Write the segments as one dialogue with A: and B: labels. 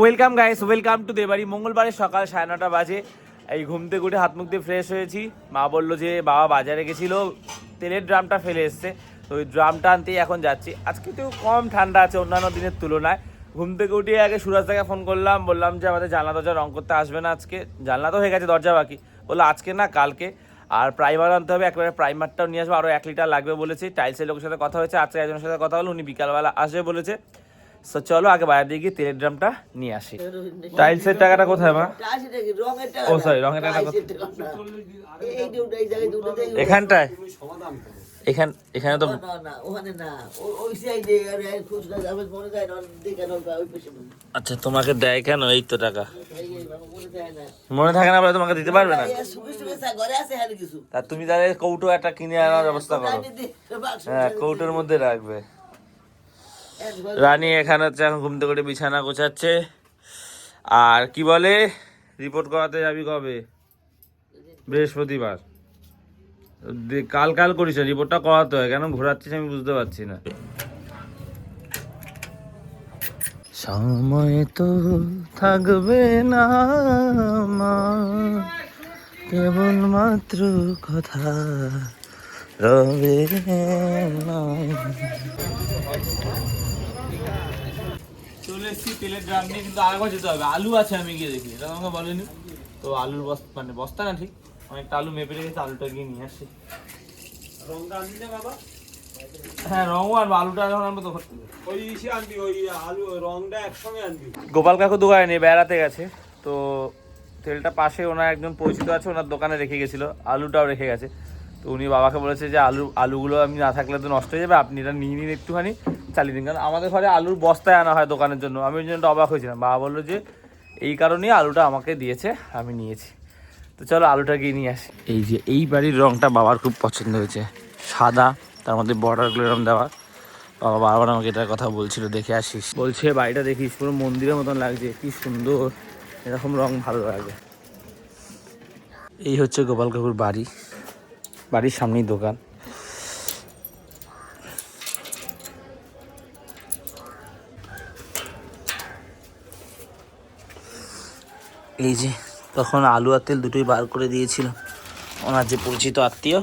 A: Welcome guys welcome to দেবাড়ি মঙ্গলবারের সকাল সাড়ে নটা বাজে। এই ঘুমতে ঘুরে হাত মুখ দিয়ে ফ্রেশ হয়েছি। মা বলল যে, বাবা বাজারে গেছিল, তেলের ড্রামটা ফেলে এসছে। তো ওই ড্রামটা আনতেই এখন যাচ্ছি। আজকে একটু কম ঠান্ডা আছে অন্যান্য দিনের তুলনায়। ঘুম থেকে উঠে আগে সুরাজদাকে ফোন করলাম। বললাম যে, আমাদের জানলা দরজা রং করতে আসবে না আজকে। জানলা তো হয়ে গেছে, দরজা বাকি। বলল, আজকে না, কালকে। আর প্রাইমার আনতে হবে, একবারে প্রাইমারটাও নিয়ে আসব। আরও এক লিটার লাগবে বলেছি। টাইলসের লোকের সাথে কথা হয়েছে। আজকে একজনের সাথে কথা হলো, উনি বিকালবেলা আসবে বলেছে। সো চলো আগে বাইরে দিয়ে গিয়ে তেলের ড্রামটা নিয়ে আসি। টাইলসের টাকাটা কোথায়, মা? ও সরি রঙের টাকাটা এখানটায়? এখান এখানে তো আচ্ছা তোমাকে দেয় কেন এই তো টাকা? মনে থাকে না তোমাকে দিতে পারবে না? তা তুমি তাহলে কৌটো একটা কিনে আনার ব্যবস্থা করো। হ্যাঁ কৌটোর মধ্যে রাখবে। রানী এখানে হচ্ছে এখন ঘুম থেকে বিছানা গোছাচ্ছে। আর কি বলে? রিপোর্ট করাতে যাবি কবে? বৃহস্পতিবার। কাল কাল করিস রিপোর্টটা করাতে হয়, কেন ঘোরাচ্ছিস আমি বুঝতে পারছি না। সময় তো থাকবে না কেবল মাত্র কথা রবে না। এসেছি তেলের ড্রাম নিয়ে কিন্তু আগে যেতে হবে। আলু আছে আমি গিয়ে দেখি। এটা আমাকে বলেনি। তো আলুর বস্তা মানে বস্তা না ঠিক? অনেকটা আলু মেপে রেখেছি আলুটা গিয়ে নিয়ে আসি।
B: রংটা আনবি না বাবা।
A: হ্যাঁ রঙও আর আলুটা যখন আনব তখন
B: ওই ইসে আনবি ওই আলু রংটা একসঙ্গে আনবি।
A: গোপাল কাকু দোকানে বেড়াতে গেছে তো তেলটা পাশে ওনার একজন পরিচিত আছে ওনার দোকানে রেখে গেছিল আলুটাও রেখে গেছে। তো উনি বাবাকে বলেছে যে আলু আলুগুলো আমি না থাকলে তো নষ্ট হয়ে যাবে আপনি এটা নিয়ে নিন একটুখানি চালিয়ে দিন। কারণ আমাদের ঘরে আলুর বস্তায় আনা হয় দোকানের জন্য। আমি ওই জন্য অবাক হয়েছিলাম। বাবা বলল যে এই কারণেই আলুটা আমাকে দিয়েছে আমি নিয়েছি। তো চলো আলুটা গিয়ে নিয়ে আসি। এই যে এই বাড়ির রঙটা বাবার খুব পছন্দ হয়েছে। সাদা তার মধ্যে বর্ডারগুলো এরকম দেওয়া। বাবা বারবার আমাকে এটার কথা বলছিল দেখে আসিস। বলছে বাড়িটা দেখিস পুরো মন্দিরের মতন লাগছে কি সুন্দর। এরকম রং ভালো লাগে। এই হচ্ছে গোপাল কাকুর বাড়ি। বাড়ির সামনেই দোকান। এই যে তখন আলু আর তেল দুটোই বার করে দিয়েছিল। ওনার যে পরিচিত আত্মীয়,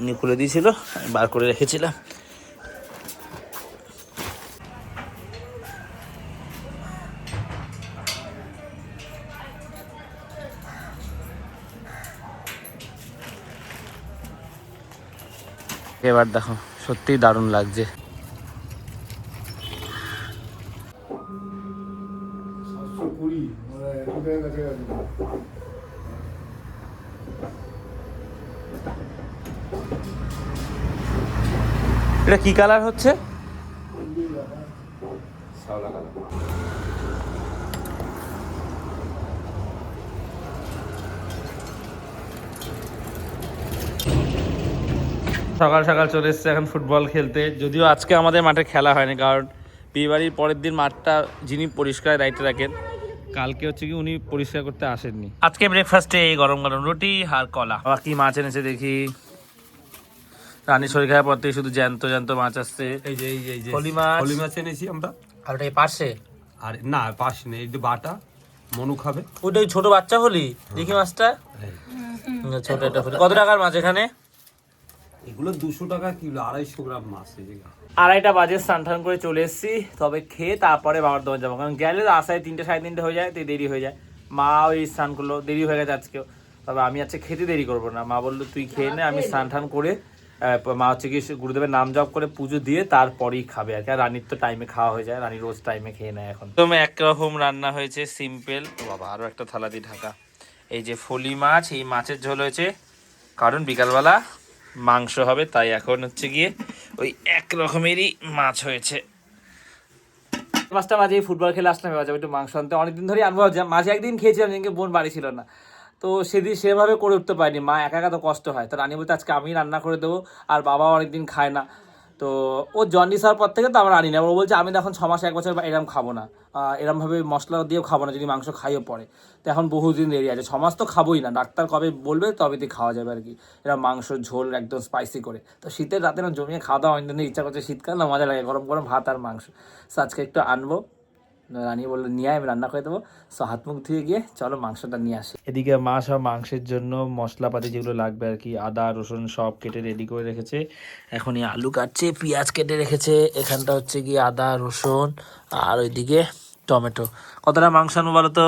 A: উনি খুলে দিয়েছিল বার করে রেখেছিলাম। এবার দেখো সত্যিই দারুণ লাগছে। এটা কি কালার হচ্ছে? সকাল সকাল চলে এসছে এখন ফুটবল খেলতে। যদিও আজকে আমাদের মাঠে খেলা হয়নি কারণ বিয়েবাড়ির পরের দিন মাঠটা যিনি পরিষ্কার দায়িত্বে রাখেন কালকে হচ্ছে কি উনি পরিষ্কার করতে আসেননি। আজকে ব্রেকফাস্টে এই গরম গরম রুটি আর কলা। আবার কি মাছ এনেছে দেখি। রানী শরীর খাওয়ার পর থেকে শুধু জ্যান্ত জ্যান্ত মাছ আসছে।
B: এই যে এই যে এই যে
A: ফলি মাছ।
B: ফলি মাছ এনেছি আমরা।
A: আর ওটা পাশে?
B: আর না পাশ নেই এই যে বাটা মনু খাবে।
A: ওটা ওই ছোট বাচ্চা হলি? দেখি মাছটা? ছোট একটা হলি। কত টাকার মাছ এখানে?
B: এগুলো দুশো টাকা কিলো আড়াইশো গ্রাম মাছ
A: আড়াইটা বাজে স্নান টান করে চলে এসেছি। তবে খেয়ে তারপরে বাবার দোকান যাব। কারণ গেলে তো আসায় তিনটে সাড়ে তিনটে হয়ে যায় তো দেরি হয়ে যায়। মা ওই স্নান করল দেরি হয়ে গেছে আজকেও। তবে আমি আজকে খেতে দেরি করব না। মা বলল তুই খেয়ে নে আমি স্নান টান করে মা হচ্ছে কি সে গুরুদেবের নাম জপ করে পুজো দিয়ে তারপরেই খাবে আর কি। আর রানীর তো টাইমে খাওয়া হয়ে যায়। রানী রোজ টাইমে খেয়ে নেয় এখন। তুমি একরকম রান্না হয়েছে সিম্পল বাবা আরও একটা থালা দিয়ে ঢাকা। এই যে ফলি মাছ এই মাছের ঝোল হয়েছে। কারণ বিকালবেলা মাংস হবে, তাই এখন হচ্ছে গিয়ে ওই এক রকমেরই মাছ হয়েছে। পাঁচটা বাজে ফুটবল খেলে আসলাম, এবার যাব একটু মাংস আনতে। অনেকদিন ধরেই আনব মাঝে একদিন খেয়েছিলাম, যেদিনকে বোন বাড়ি ছিল না। তো সেদিন সেভাবে করে উঠতে পারিনি। মা একা একা তো কষ্ট হয়। তো রানী বলতে, আজকে আমি রান্না করে দেবো, আর বাবা অনেকদিন খায় না। তো ও জন্ডিস হওয়ার পর থেকে তো আমরা আনি না। ও বলছে, আমি এখন ছ মাস এক বছর এরম খাব না। এরমভাবে মশলা দিয়েও খাব না, যদি মাংস খাইও পরে। তো এখন বহুদিন দেরি আছে। ছ মাস তো খাবোই না। ডাক্তার কবে বলবে তবে দিয়ে খাওয়া যাবে আর কি। এরকম মাংস, ঝোল একদম স্পাইসি করে। তো শীতের রাতে না জমিয়ে খাওয়া দাওয়া অন্য ইচ্ছা করছে শীতকাল না, মজা লাগে। গরম গরম ভাত আর মাংস। সো আজকে একটু আনব। রানী বলল নিয়ে আয়, আমি রান্না করে দেবো। সো হাত মুখ ধুয়ে গিয়ে চলো মাংসটা নিয়ে আসে। এদিকে মা সব মাংসের জন্য মশলাপাতি যেগুলো লাগবে আর কি আদা রসুন সব কেটে রেডি করে রেখেছে। এখন এই আলু কাটছে পেঁয়াজ কেটে রেখেছে। এখানটা হচ্ছে কি আদা রসুন আর ওইদিকে টমেটো। কতটা মাংস আনব বলো তো?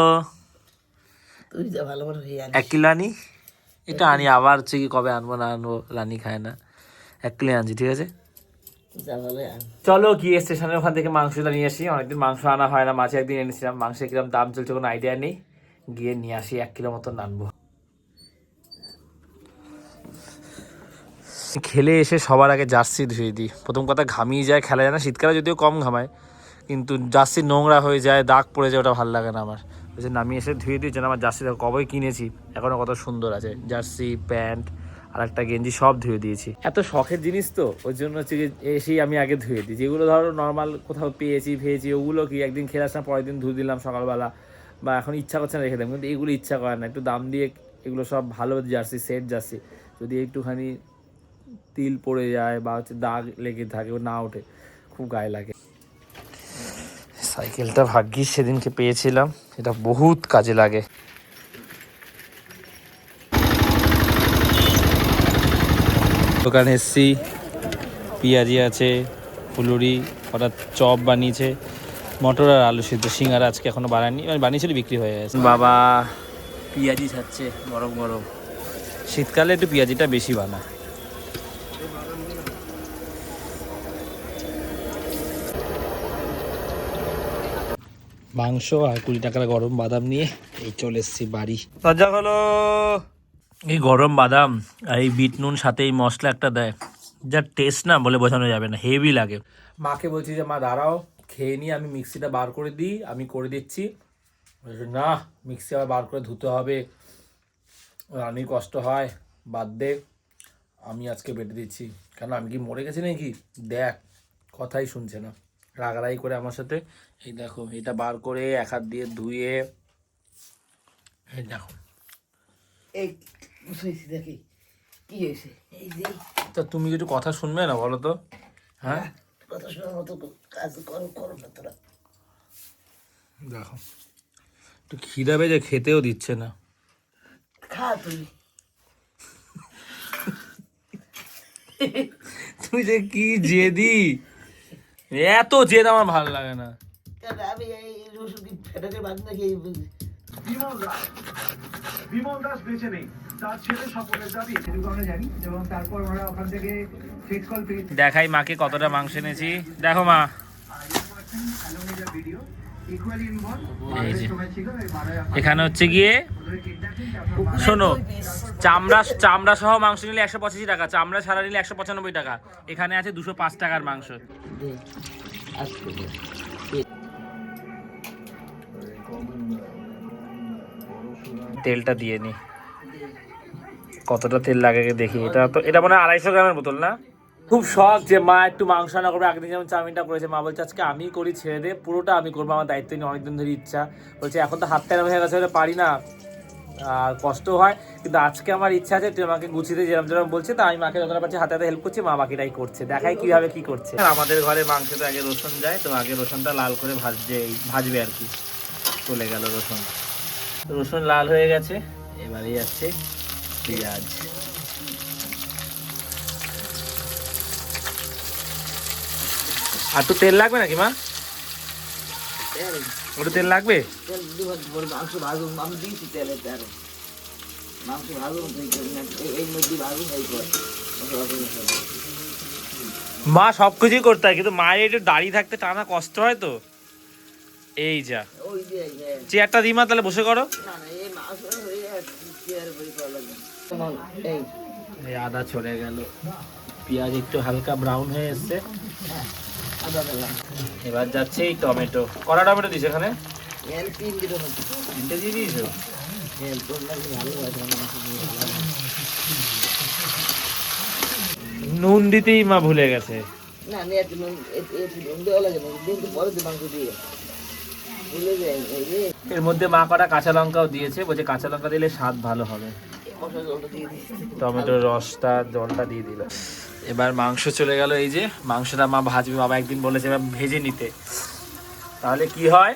C: তুই যা ভালো করে
A: এক কিলো আনি? এটা আনি আবার হচ্ছে কি কবে আনব না আনব রানী খায় না। এক কিলো আনছি ঠিক আছে? চলো গিয়ে স্টেশনের ওখান থেকে মাংসটা নিয়ে আসি। অনেকদিন মাংস আনা হয় না, মাঝে একদিন এনেছিলাম। মাংসের কিরম দাম চলছে কোনো আইডিয়া নেই। গিয়ে নিয়ে আসি, এক কিলো মতন আনব। খেলে এসে সবার আগে জার্সি ধুয়ে দিই। প্রথম কথা ঘামিয়ে যায়, খেলা যায় না। শীতকালে যদিও কম ঘামায়, কিন্তু জার্সি নোংরা হয়ে যায়, দাগ পড়ে যায়, ওটা ভালো লাগে না আমার। ওই জন্য আমি এসে ধুয়ে দিই, যেন আমার জার্সি দেখো কবে কিনেছি এখনও কত সুন্দর আছে। জার্সি, প্যান্ট আর একটা গেঞ্জি সব ধুয়ে দিয়েছি। এত শখের জিনিস তো ওই জন্য হচ্ছে এসেই আমি আগে ধুয়ে দিই। যেগুলো ধরো নর্মাল কোথাও পেয়েছি ফেয়েছি ওগুলো কি একদিন খেলে আসলাম পরের দিন ধুয়ে দিলাম সকালবেলা বা এখন ইচ্ছা করছে না রেখে দিলাম কিন্তু এগুলো ইচ্ছা করে না। একটু দাম দিয়ে এগুলো সব ভালো জার্সি সেট জার্সি। যদি একটুখানি তিল পড়ে যায় বা হচ্ছে দাগ লেগে থাকে না ওঠে খুব গায়ে লাগে। সাইকেলটা ভাগ্যিস সেদিনকে পেয়েছিলাম। এটা বহুত কাজে লাগে। দোকানে এসছি। পেঁয়াজি আছে ফুলুরি ওরা চপ বানিয়েছে। মটর আর আলু সিদ্ধ সিঙ্গারা আজকে এখনও বানায়নি মানে বানিয়েছিল বিক্রি হয়ে গেছে। বাবা পেঁয়াজি খাচ্ছে গরম গরম। শীতকালে একটু পেঁয়াজিটা বেশি বানায়। মাংস আর কুড়ি টাকার গরম বাদাম নিয়ে এই চলে এসছি বাড়ি। দরজা হলো এই গরম বাদাম আর এই বিট নুন সাথে এই মশলা একটা দেয় যার টেস্ট না বলে বোঝানো যাবে না হেভি লাগে। মাকে বলছি যে মা দাঁড়াও খেয়ে নিয়ে আমি মিক্সিটা বার করে দিই আমি করে দিচ্ছি। না মিক্সি আবার বার করে ধুতে হবে। রানির কষ্ট হয় বাদ দে আমি আজকে বেটে দিচ্ছি। কেন আমি কি মরে গেছি নাকি? দেখ কথাই শুনছে না। রাগারাগি করে আমার সাথে এই দেখো এটা বার করে এক হাত দিয়ে ধুয়ে এই দেখো।
C: এই দেখি কি হয়েছে? এই যে
A: তা তুমি কিছু কথা শুনবে না বলো তো? হ্যাঁ?
C: কথা শোনার মতো কাজ করো করো না তোরা।
A: দেখো একটু খিদা বেজে খেতেও দিচ্ছে না।
C: খা তুই।
A: তুই যে কি জেদি? এত জেদ আমার ভালো লাগে না।
C: আমি এই রসুন কি ফেটাতে বাদ নাকি? এই
D: বিমল দাস। বিমল দাস বেঁচে নেই।
A: দেখাই মাকে কতটা মাংস এনেছি। দেখো মা। এখানে হচ্ছে গিয়ে শোনো, চামড়া চামড়া সহ মাংস নিলে একশো পঁচাশি টাকা, চামড়া ছাড়া নিলে একশো পঁচানব্বই টাকা। এখানে আছে দুশো পাঁচ টাকার মাংস। তেলটা দিয়ে নি। কতটা তেল লাগে দেখি। এটা তো এটা মনে হয় আড়াইশো গ্রামের বোতল না? খুব শখ যে মা একটু মাংস রান্না করবে। একদিন যেমন চাউমিনটা করেছে মা বলছে আজকে আমি করি ছেড়ে দে পুরোটা আমি করব আমার দায়িত্ব নিয়ে অনেকদিন ধরে ইচ্ছা। বলছে এখন তো হাত টাইম হয়ে গেছে বলে পারি না আর কষ্ট হয় কিন্তু আজকে আমার ইচ্ছা আছে তুই আমাকে গুছিয়ে দিয়ে যেরকম যেরকম বলছে তা আমি মাকে যতটা পারছি হাতে হাতে হেল্প করছি মা বাকিটাই করছে। দেখাই কীভাবে কি করছে। আমাদের ঘরে মাংসে তো আগে রসুন যায় তো আগে রসুনটা লাল করে ভাজছে এই ভাজবে আর কি। চলে গেল রসুন। রসুন লাল হয়ে গেছে এবারেই যাচ্ছে পেঁয়াজ। আর একটু তেল লাগবে নাকি মা?
C: তেল।
A: তেল লাগবে?
C: মাংস ভাজুন আমি দিয়েছি তেলে তেরো। মাংস ভাজুন এই মধ্যে ভাজুন এই।
A: মা সব কিছুই করতে হয় কিন্তু মায়ের একটু দাঁড়িয়ে থাকতে টানা কষ্ট হয় তো। এই যা। চেয়ারটা দিই মা তাহলে বসে করো।
C: না না এই মাংস হয়ে চেয়ার বই করা এই
A: আদা চলে গেল। পেঁয়াজ একটু হালকা ব্রাউন হয়ে এসছে।
C: আদা দিলাম
A: এবার যাচ্ছে এই টমেটো। কড়া টমেটো দিস এখানে? তিনটে দিয়ে দিয়েছ?
C: তোমার।
A: নুন দিতেই মা ভুলে গেছে।
C: না
A: এর মধ্যে মা কটা কাঁচা লঙ্কাও দিয়েছে বলছে কাঁচা লঙ্কা দিলে স্বাদ ভালো হবে। টমেটোর রসটা, জলটা দিয়ে দিল। এবার মাংস চলে গেল, এই যে মাংসটা মা ভাজবে, বাবা একদিন বলেছে এবার ভেজে নিতে। তাহলে কি হয়?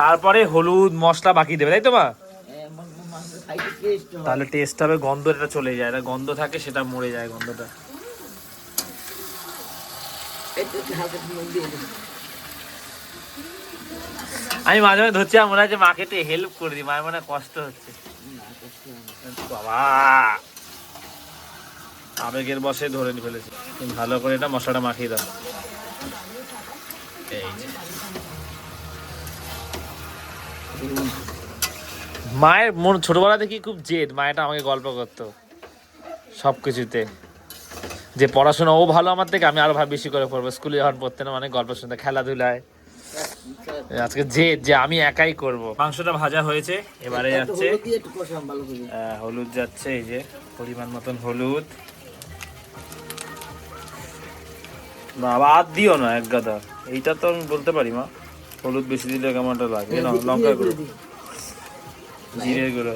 A: তারপরে হলুদ মশলা বাকি দেবে, তাই তো মা? তাহলে টেস্ট হবে, গন্ধ এটা চলে যায়, এটা গন্ধ থাকে, সেটা মরে যায় গন্ধটা। আমি মাঝে মাঝে ধরছি মনে হচ্ছে মাকে একটু হেল্প করে দিই, মায়ের মনে হয় কষ্ট হচ্ছে।
C: হয়।
A: বাবা। আবেগের বসে ধরে ফেলেছি। ভালো করে এটা মশলাটা মাখিয়ে দাও। মায়ের মন ছোটবেলা থেকে খুব জেদ মায়েটা আমাকে গল্প করতো সব কিছুতে যে পড়াশোনা ও ভালো আমার থেকে, আমি আরও ভাব বেশি করে পড়ব। স্কুলে যখন পড়তে না মানে গল্প শুনতে খেলাধুলায়। আজকে জেদ যে আমি একাই করব। মাংসটা ভাজা হয়েছে এবারে যাচ্ছে
C: হলুদ
A: যাচ্ছে এই যে পরিমাণ মতন হলুদ। বাবা আর দিও না এক গাদা। এইটা তো আমি বলতে পারি মা। হলুদ বেশি দিলে কেমন একটা লাগে না লঙ্কা গুঁড়ো। জিরের গুঁড়ো।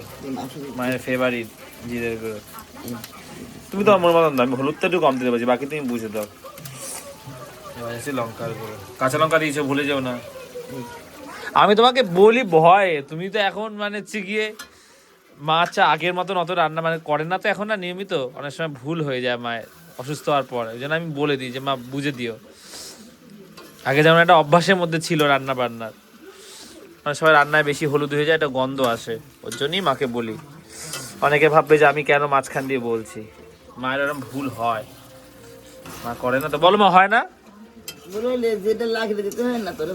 A: মায়ের ফেভারিট জিরের গুঁড়ো। তুমি তো আমার মতন দাও আমি হলুদটা একটু কম দিতে পারছি বাকি তুমি বুঝে দাও। এবার এসে লঙ্কার গুঁড়ো। কাঁচা লঙ্কা দিয়েছ ভুলে যাও না। আমি তোমাকে বলি ভয় তুমি তো এখন মানে হচ্ছে গিয়ে মা চা আগের মতন অত রান্না মানে করে না তো এখন না নিয়মিত। অনেক সময় ভুল হয়ে যায় মায়ের অসুস্থ হওয়ার পর। ওই জন্য আমি বলে দিই যে মা বুঝে দিও। আগে যেমন একটা অভ্যাসের মধ্যে ছিল রান্না বান্নার অনেক সময় রান্নায় বেশি হলুদ হয়ে যায় একটা গন্ধ আসে। ওর জন্যই মাকে বলি। অনেকে ভাববে যে আমি কেন মাঝখান দিয়ে বলছি? মায়ের এরকম ভুল হয়। মা করে না তো বলো মা হয় না?
C: বলে যেটা লাগবে দিতে হয় না তোর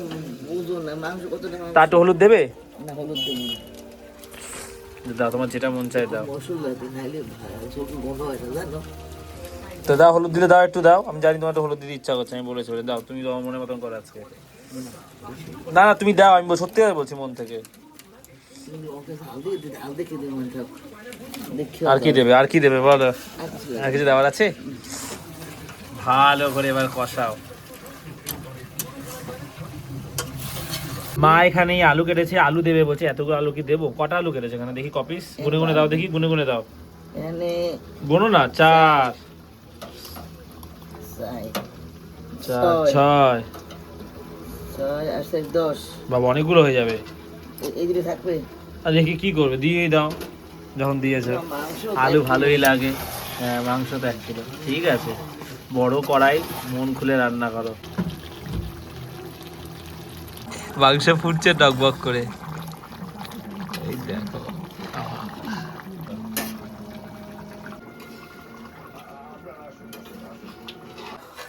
C: বুঝো না মাংস কতটা
A: তা একটু হলুদ দেবে?
C: না হলুদ দেবো
A: দাও তোমার যেটা মন চাই দাও। তো দাও হলুদ দিলে দাও একটু দাও। আমি জানি তোমার একটু হলুদ দিতে ইচ্ছা করছে আমি বলেছি বলে দাও তুমি তোমার মনের মতন করো আজকে। না না তুমি দাও আমি সত্যি কথা বলছি মন থেকে। আর কি দেবে আর কি দেবে বলো।
C: আর
A: আর কিছু দেওয়ার আছে? ভালো করে এবার কষাও। মা এখানে এই আলু কেটেছে আলু দেবে বলছে এতগুলো আলু কি দেবো? কটা আলু কেটেছে এখানে? দেখি কপিস। গুনে গুনে দাও দেখি গুনে গুনে দাও। গুনো না চার। চার।
C: ছয়।
A: ছয়।
C: আর দশ।
A: বাবা অনেকগুলো হয়ে যাবে।
C: থাকবে?
A: আর দেখি কি করবে দিয়েই দাও যখন দিয়েছে। আলু ভালোই লাগে। হ্যাঁ মাংস তো এক কিলো। ঠিক আছে। বড় কড়াই মন খুলে রান্না করো। মাংস ফুটছে টকবক করে। এই দেখো।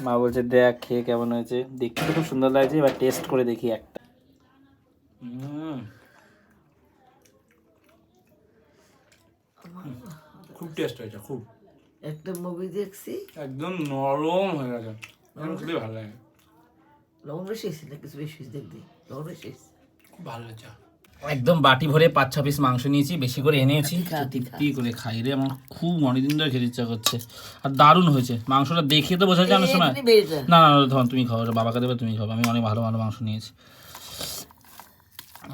A: মা বলছে দেখ খেয়ে কেমন হয়েছে? দেখতে তো খুব সুন্দর লাগছে এবার টেস্ট করে দেখি একটা।
B: খুব টেস্ট হয়েছে খুব।
C: একটা মুভি দেখছি।
B: একদম নরম হয়ে গেছে। খুবই ভালো লাগে।
C: লবণ বেশি না কিছু বেশি দেখবি লবণ বেশি
B: খুব ভালো লাগছে
A: একদম বাটি ভরে পাঁচ ছ পিস মাংস নিয়েছি বেশি করে এনেছি।
C: খা,
A: কি করে খাই রে আমার খুব অনেকদিন ধরে খেতে ইচ্ছা করছে। আর দারুণ হয়েছে। মাংসটা দেখে তো বোঝা যায় অনেক সময়।
C: যায়।
A: না না না ধর তুমি খাও ওটা বাবাকে দেবে তুমি খাও। আমি অনেক ভালো ভালো মাংস নিয়েছি।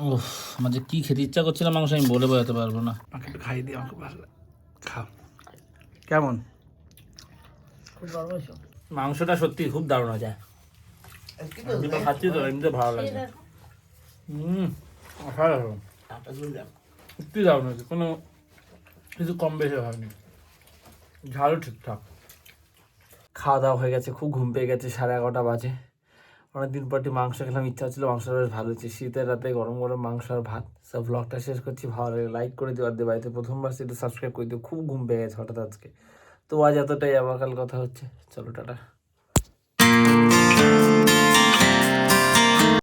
A: ওহ আমার যে কী খেতে ইচ্ছা করছিল মাংস আমি বলে বোঝাতে পারব না।
B: আমাকে একটু খাইয়ে দিয়ে আমার ভালো লাগে। খাও। কেমন?
C: খুব
A: মাংসটা সত্যি খুব দারুণ হয়ে
C: কি
A: আমি তো খাচ্ছি তো এমনিতে ভালো লাগছে হুম অসাধারণ। সত্যি দারুণ হয়েছে কোনো কিছু কম বেশি হয়নি ঝালও ঠিকঠাক খাওয়া দাওয়া হয়ে গেছে খুব ঘুম পেয়ে গেছে সাড়ে এগারোটা বাজে। অনেকদিন পর একটু মাংস খেলাম ইচ্ছা ছিল মাংসটা বেশ ভালো হচ্ছে। শীতের রাতে গরম গরম মাংস আর ভাত। সব ব্লগটা শেষ করছি। ভালো লাগে লাইক করে দিও আর দিয়ে বাড়িতে প্রথমবার সেটা সাবস্ক্রাইব করে দিও। খুব ঘুম পেয়ে গেছে হঠাৎ আজকে। তো আজ এতটাই আবার কাল কথা হচ্ছে। চলো টাটা।